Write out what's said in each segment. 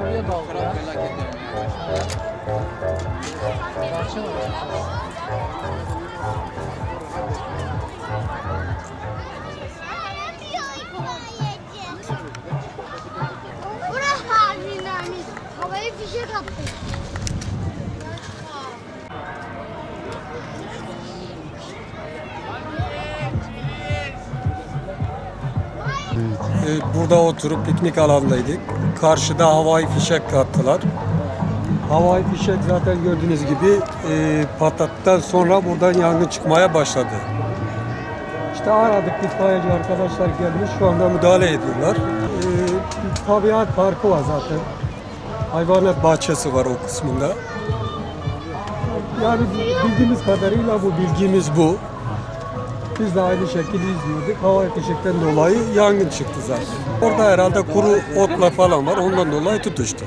Oraya daldı ya. Bahçe var. Bırak abinin hani. Havaya fişek attı. Ee, Burada oturup piknik alandaydık. Karşıda havai fişek attılar. Havai fişek zaten gördüğünüz gibi e, patlattıktan sonra buradan yangın çıkmaya başladı. İşte aradık itfaiyeci arkadaşlar gelmiş şu anda müdahale ediyorlar. Bir tabiat parkı var zaten. Hayvanat bahçesi var o kısmında. Yani bildiğimiz kadarıyla bu bilgimiz bu. Biz de aynı şekilde izliyorduk. Havai fişekten dolayı yangın çıktı zaten. Orada herhalde kuru otla falan var. Ondan dolayı tutuştu.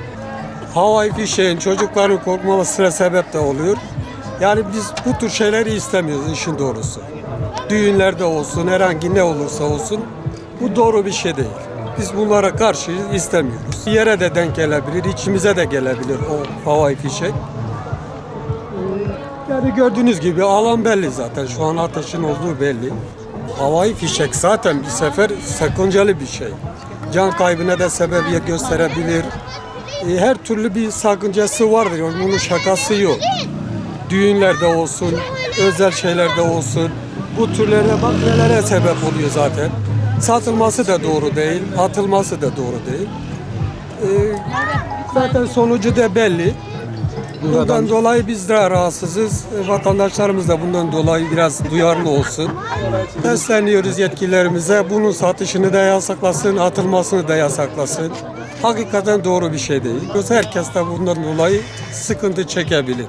Havai fişeğin çocukların korkmamasına sebep de oluyor. Yani biz bu tür şeyleri istemiyoruz işin doğrusu. Düğünlerde olsun, herhangi ne olursa olsun bu doğru bir şey değil. Biz bunlara karşı istemiyoruz. Bir yere de denk gelebilir, içimize de gelebilir o havai fişek. Yani gördüğünüz gibi alan belli zaten. Şu an ateşin olduğu belli. Havai fişek zaten bir sefer sakıncalı bir şey. Can kaybına da sebebiyet gösterebilir. E, Her türlü bir sakıncası vardır. Yani Bunun şakası yok. Düğünlerde olsun, özel şeylerde olsun. Bu türlere bak nelere sebep oluyor zaten. Satılması da doğru değil, atılması da doğru değil. E, zaten sonucu da belli. Bundan dolayı biz de rahatsızız. Vatandaşlarımız da bundan dolayı biraz duyarlı olsun. Sesleniyoruz yetkililerimize. Bunun satışını da yasaklasın, atılmasını da yasaklasın. Hakikaten doğru bir şey değil. Herkes de bundan dolayı sıkıntı çekebilir.